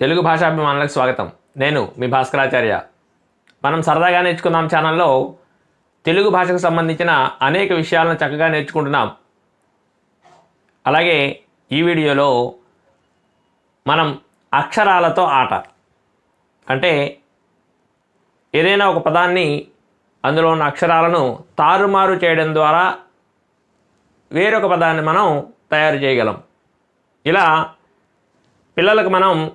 తెలుగు భాషాభిమానులకు స్వాగతం. నేను మీ భాస్కరాచార్య. మనం సరదాగా నేర్చుకుందాం ఛానల్లో తెలుగు భాషకు సంబంధించిన అనేక విషయాలను చక్కగా నేర్చుకుంటున్నాం. అలాగే ఈ వీడియోలో మనం అక్షరాలతో ఆట. అంటే ఏదైనా ఒక పదాన్ని అందులో ఉన్న అక్షరాలను తారుమారు చేయడం ద్వారా వేరొక పదాన్ని మనం తయారు చేయగలం. ఇలా పిల్లలకు మనం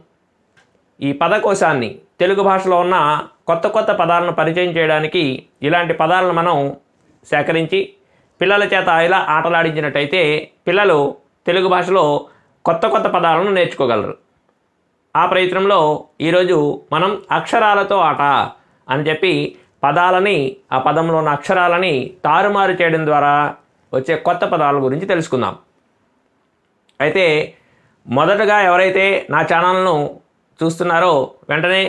ఈ పదకోశాన్ని తెలుగు భాషలో ఉన్న కొత్త కొత్త పదాలను పరిచయం చేయడానికి ఇలాంటి పదాలను మనం సేకరించి పిల్లల చేత ఇలా ఆటలాడించినట్టయితే పిల్లలు తెలుగు భాషలో కొత్త కొత్త పదాలను నేర్చుకోగలరు. ఆ ప్రయత్నంలో ఈరోజు మనం అక్షరాలతో ఆట అని చెప్పి పదాలని ఆ పదంలో ఉన్న అక్షరాలని తారుమారు చేయడం ద్వారా వచ్చే కొత్త పదాల గురించి తెలుసుకుందాం. అయితే మొదటగా ఎవరైతే నా ఛానల్ను చూస్తున్నారో వెంటనే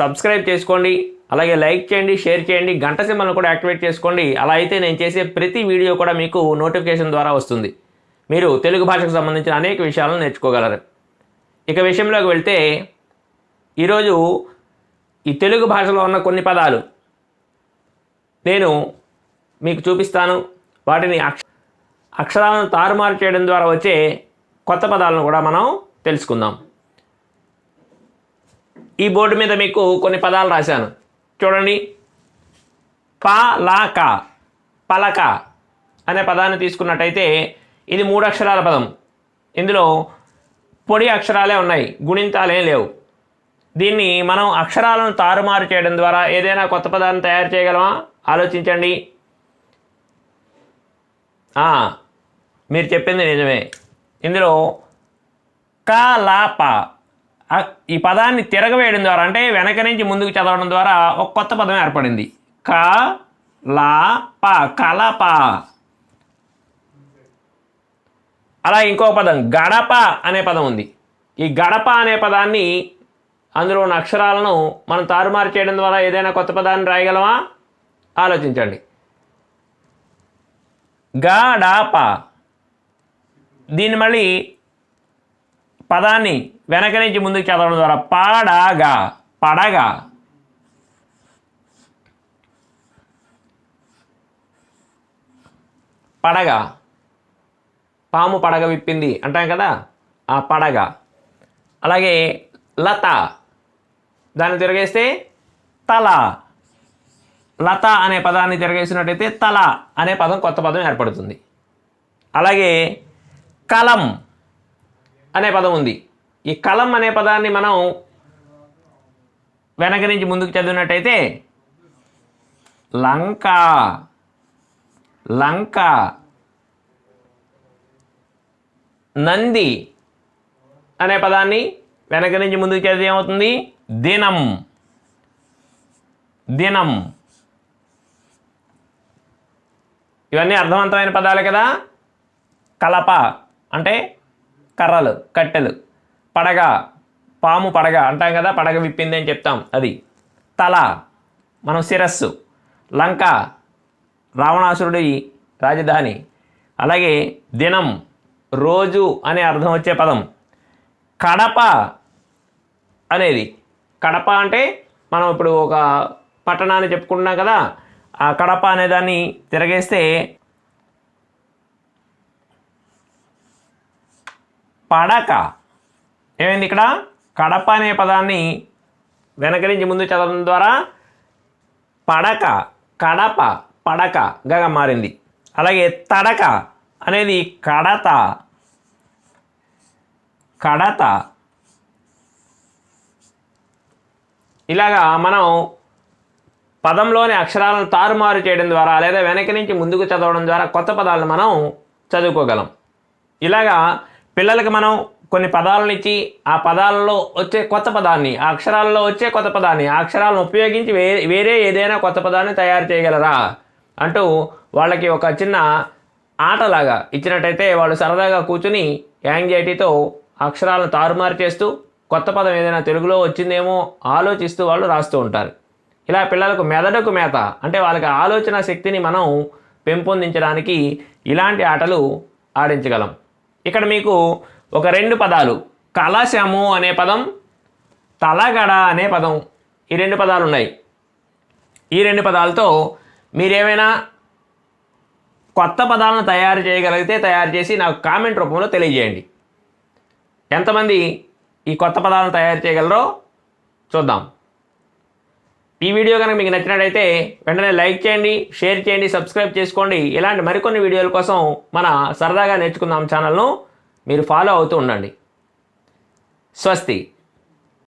సబ్స్క్రైబ్ చేసుకోండి అలాగే లైక్ చేయండి షేర్ చేయండి గంట సింబల్ను కూడా యాక్టివేట్ చేసుకోండి. అలా అయితే నేను చేసే ప్రతి వీడియో కూడా మీకు నోటిఫికేషన్ ద్వారా వస్తుంది. మీరు తెలుగు భాషకు సంబంధించిన అనేక విషయాలను నేర్చుకోగలరు. ఇక విషయంలోకి వెళ్తే ఈరోజు ఈ తెలుగు భాషలో ఉన్న కొన్ని పదాలు నేను మీకు చూపిస్తాను. వాటిని అక్ష అక్షరాలను తారుమారు చేయడం ద్వారా వచ్చే కొత్త పదాలను కూడా మనం తెలుసుకుందాం. ఈ బోర్డు మీద మీకు కొన్ని పదాలు రాశాను. చూడండి. పలాక పలక అనే పదాన్ని తీసుకున్నట్టయితే ఇది మూడు అక్షరాల పదం. ఇందులో పొడి అక్షరాలే ఉన్నాయి. గుణింతాలేం లేవు. దీన్ని మనం అక్షరాలను తారుమారు చేయడం ద్వారా ఏదైనా కొత్త పదాన్ని తయారు చేయగలమా? ఆలోచించండి. మీరు చెప్పింది నిజమే. ఇందులో కలాప ఈ పదాన్ని తిరగవేయడం ద్వారా అంటే వెనక నుంచి ముందుకు చదవడం ద్వారా ఒక కొత్త పదం ఏర్పడింది. క లా ప కలప. అలా ఇంకో పదం గడప అనే పదం ఉంది. ఈ గడప అనే పదాన్ని అందులో ఉన్న అక్షరాలను మనం తారుమారు చేయడం ద్వారా ఏదైనా కొత్త పదాన్ని రాయగలమా? ఆలోచించండి. గడప. దీన్ని మళ్ళీ పదాన్ని వెనక నుంచి ముందుకు చదవడం ద్వారా పాడగా పడగా. పడగ. పాము పడగ విప్పింది అంటాం కదా? ఆ పడగ. అలాగే లత. దాన్ని తిరగేస్తే తల. లత అనే పదాన్ని తిరగేసినట్టయితే తల అనే పదం కొత్త పదం ఏర్పడుతుంది. అలాగే కలం. అనే పదం ఉంది. ఈ కలం అనే పదాన్ని మనం వెనక నుంచి ముందుకు చదివినట్టయితే లంక లంక నంది అనే పదాన్ని వెనక నుంచి ముందుకు చదివి ఏమవుతుంది? దినం. దినం. ఇవన్నీ అర్థవంతమైన పదాలే కదా? కలప. అంటే కర్రలు కట్టెలు పడగ పాము పడగ అంటాం కదా పడగ విప్పింది అని చెప్తాం. అది తల మనం శిరస్సు లంక రావణాసురుడి రాజధాని. అలాగే దినం రోజు అనే అర్థం వచ్చే పదం. కడప అనేది కడప అంటే మనం ఇప్పుడు ఒక పట్టణాన్ని చెప్పుకుంటున్నాం కదా ఆ కడప అనే దాన్ని తిరగేస్తే పడక. ఏమైంది ఇక్కడ? కడప అనే పదాన్ని వెనక నుంచి ముందు చదవడం ద్వారా పడక కడప పడక గగా మారింది. అలాగే తడక అనేది కడత. కడత. ఇలాగా మనం పదంలోని అక్షరాలను తారుమారు చేయడం ద్వారా లేదా వెనక నుంచి ముందుకు చదవడం ద్వారా కొత్త పదాలను మనం చదువుకోగలం. ఇలాగా పిల్లలకి మనం కొన్ని పదాలను ఇచ్చి ఆ పదాలలో వచ్చే కొత్త పదాన్ని ఆ అక్షరాలలో వచ్చే కొత్త పదాన్ని ఆ అక్షరాలను ఉపయోగించి వేరే వేరే ఏదైనా కొత్త పదాన్ని తయారు చేయగలరా? అంటూ వాళ్ళకి ఒక చిన్న ఆటలాగా ఇచ్చినట్టయితే వాళ్ళు సరదాగా కూర్చుని యాంగ్జైటీతో అక్షరాలను తారుమారు చేస్తూ కొత్త పదం ఏదైనా తెలుగులో వచ్చిందేమో ఆలోచిస్తూ వాళ్ళు రాస్తూ ఉంటారు. ఇలా పిల్లలకు మెదడుకు మేత అంటే వాళ్ళకి ఆలోచన శక్తిని మనం పెంపొందించడానికి ఇలాంటి ఆటలు ఆడించగలం. ఇక్కడ మీకు ఒక రెండు పదాలు. కలశము అనే పదం తలగడ అనే పదం. ఈ రెండు పదాలు ఉన్నాయి ఈ రెండు పదాలతో మీరేమైనా కొత్త పదాలను తయారు చేయగలిగితే తయారు చేసి నాకు కామెంట్ రూపంలో తెలియజేయండి. ఎంతమంది ఈ కొత్త పదాలను తయారు చేయగలరో చూద్దాం. ఈ వీడియో కనుక మీకు నచ్చినట్లయితే వెంటనే లైక్ చేయండి షేర్ చేయండి సబ్స్క్రైబ్ చేసుకోండి. ఇలాంటి మరికొన్ని వీడియోల కోసం మన సరదాగా నేర్చుకుందాం ఛానల్ను మీరు ఫాలో అవుతూ ఉండండి. స్వస్తి.